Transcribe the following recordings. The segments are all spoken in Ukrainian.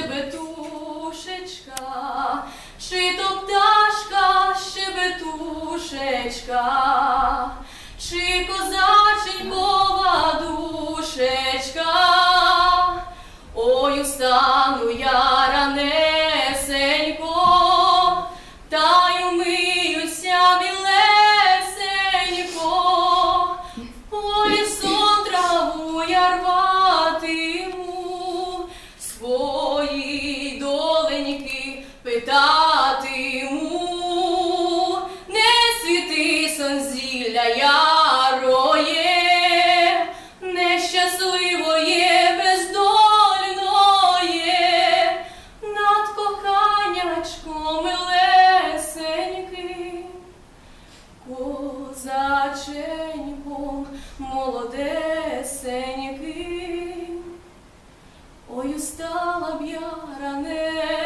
щебетушечка, чи то пташка щебетушечка, чи козаченькова душечка, Ой, устала б я ранесенько,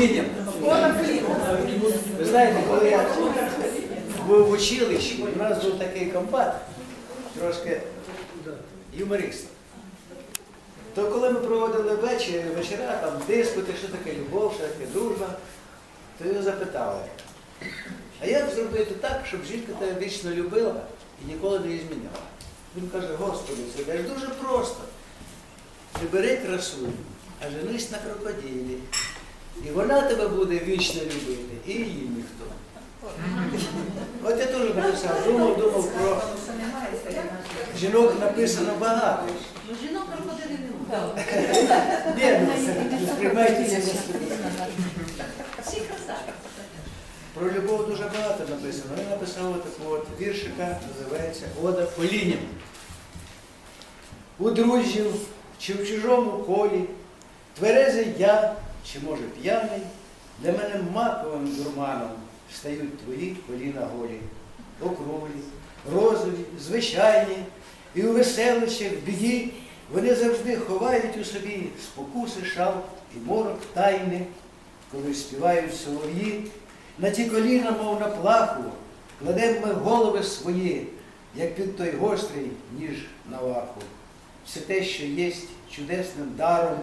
Ода. Ви знаєте, коли я був в училищі, у нас був такий комбат, трошки юморист. То коли ми проводили вечір, вечора, там диспути, що таке любов, що таке дружба, то його запитали, а як зробити так, щоб жінка тебе вічно любила і ніколи не зміняла? Він каже, Господи, це каже, дуже просто. Прибери красу, а женись на крокодилі. І вона тебе буде вічно любити, і її ніхто. От я теж написав, думав, думав про жінок написано багато. Ну, жінок крокодили не сприймайтеся. Всі красаві. Про любов дуже багато написано. Я написав таку от віршика, називається Ода поліням. У друзів чи в чужому колі, тверезий я, чи може п'яний, для мене маковим дурманом стають твої коліна голі, округлі, розові, звичайні, і у веселищах, в біді вони завжди ховають у собі спокуси шал і морок тайни, коли співають солов'ї, на ті коліна, мов на плаху, кладемо ми голови свої, як під той гострий ніж на ваху. Все те, що є чудесним даром,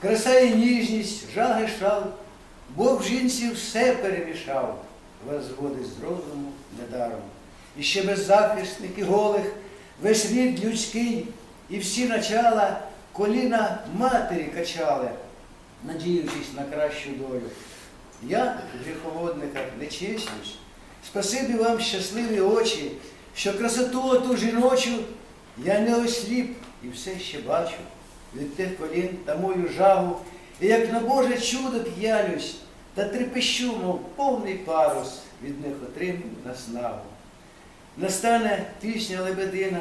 краса і ніжність, жаг і шал, Бог в жінці все перемішав, вас зводить з розуму недаром. І ще беззахисних і голих, весь рід людський, і всі начала коліна матері качали, надіючись на кращу долю. Я, в гріховодниках, не. Спасибі вам щасливі очі, що красоту ту жіночу я не осліп і все ще бачу від тих колін та мою жагу, і як на Боже чудо п'янюсь, та трепещу, мов повний парус, від них отримую наснагу. Настане пісня лебедина,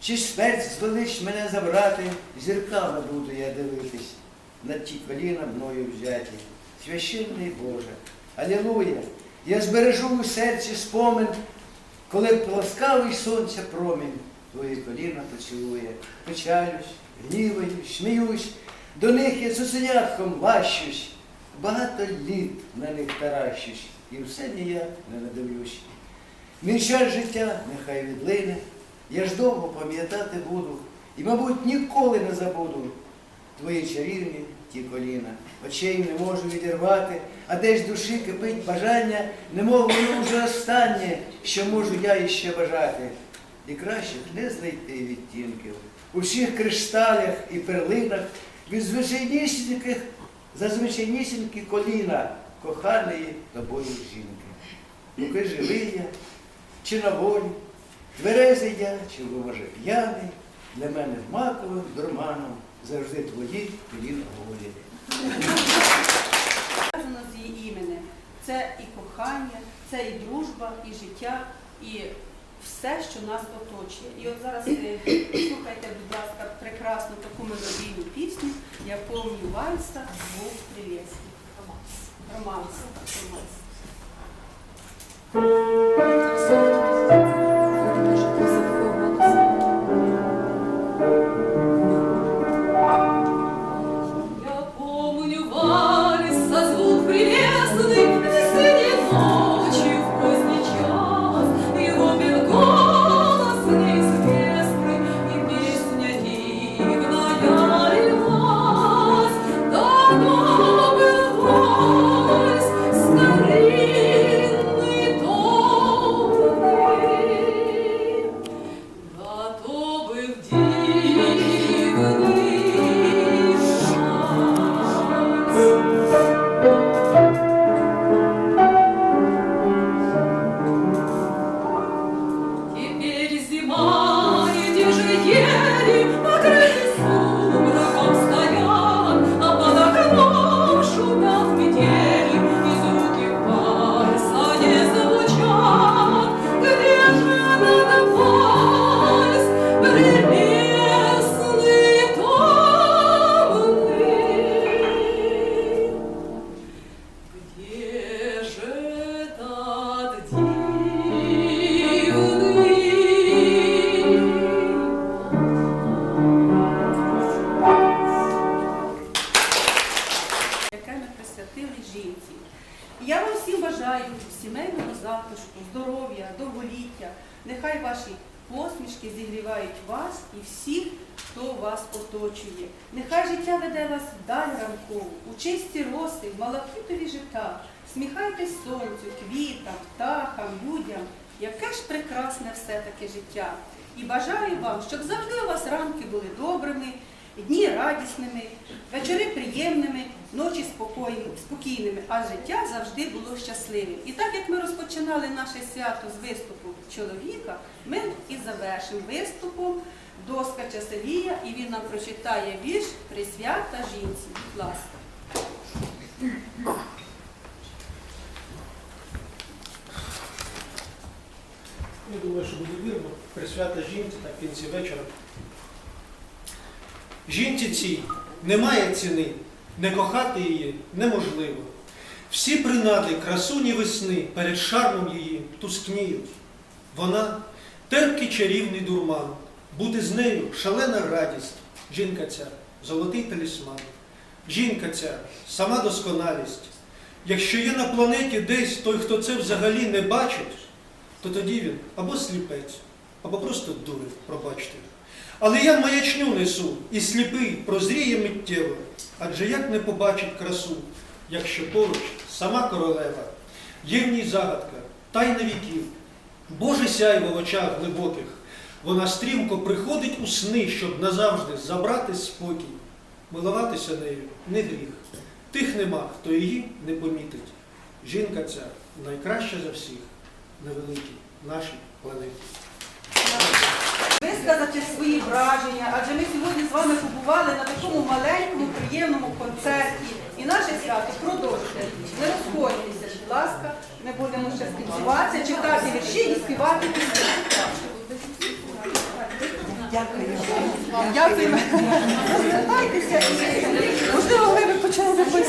чи смерть звелич мене забрати, зірками буду я дивитись, на ті коліна мною взяті. Священний Боже, Алілуя! Я збережу у серці спомин, коли пласкавий сонця промінь твої коліна поцілує. Печалюсь, гніваюсь, сміюсь, до них я цуценятком лащусь, багато літ на них таращусь, і все ніяк не надивлюсь. Мій час життя нехай відлине, я ж довго пам'ятати буду, і, мабуть, ніколи не забуду твої чарівні ті коліна. Очей не можу відірвати, а десь душі кипить бажання, немов воно вже останнє, що можу я іще бажати. І кращих не знайти відтінків. У всіх кришталях і перлинах від звичайнісіньких, зазвичайнісінькі коліна коханої тобою жінки. Поки живий я, чи на волі, тверезий я, чи може п'яний, для мене маковим дурманом завжди твої коліна голі. Нас її іменем. це і кохання, це і дружба, і життя, і все, що нас оточує. І от зараз е, слухайте, будь ласка, прекрасну таку мелодійну пісню «Я помню вальса, був прелесний». Романс. Романс. Я зігрівають вас і всіх, хто вас оточує. Нехай життя веде вас вдаль ранкову, у чисті роси, в малахітові жита. Сміхайтесь сонцю, квітам, птахам, людям. Яке ж прекрасне все-таки життя. І бажаю вам, щоб завжди у вас ранки були добрими, дні радісними, вечори приємними, спокійними, спокійними, а життя завжди було щасливим. І так як ми розпочинали наше свято з виступу чоловіка, ми і завершимо виступом доска Часовія, і він нам прочитає вірш Присвята жінці. Будь ласка. Я думаю, що буде вірно. Присвята жінці так в кінці вечора. Жінці цій немає ціни, не кохати її неможливо. Всі принади красуні весни перед шармом її тускніють. Вона терпкий чарівний дурман, бути з нею шалена радість. Жінка ця золотий талісман. Жінка ця сама досконалість. Якщо є на планеті десь той, хто це взагалі не бачить, то тоді він або сліпець, або просто дурень, пробачте. Але я маячню несу, і сліпий прозріє миттєво, адже як не побачить красу, якщо поруч сама королева, є в ній загадка, тайна віків, Боже сяйво в очах глибоких, вона стрімко приходить у сни, щоб назавжди забрати спокій. Милуватися нею не гріх. Тих нема, хто її не помітить. Жінка ця найкраща за всіх на великій нашій планеті. Висказати свої враження, адже ми сьогодні з вами побували на такому маленькому, приємному концерті. І наше свято продовжується. Не розходьтеся, будь ласка, ми будемо ще спілкуватися, читати вірші і співати пісні. Дякую. Дякую. Розвертайтеся і можливо ви почали себе.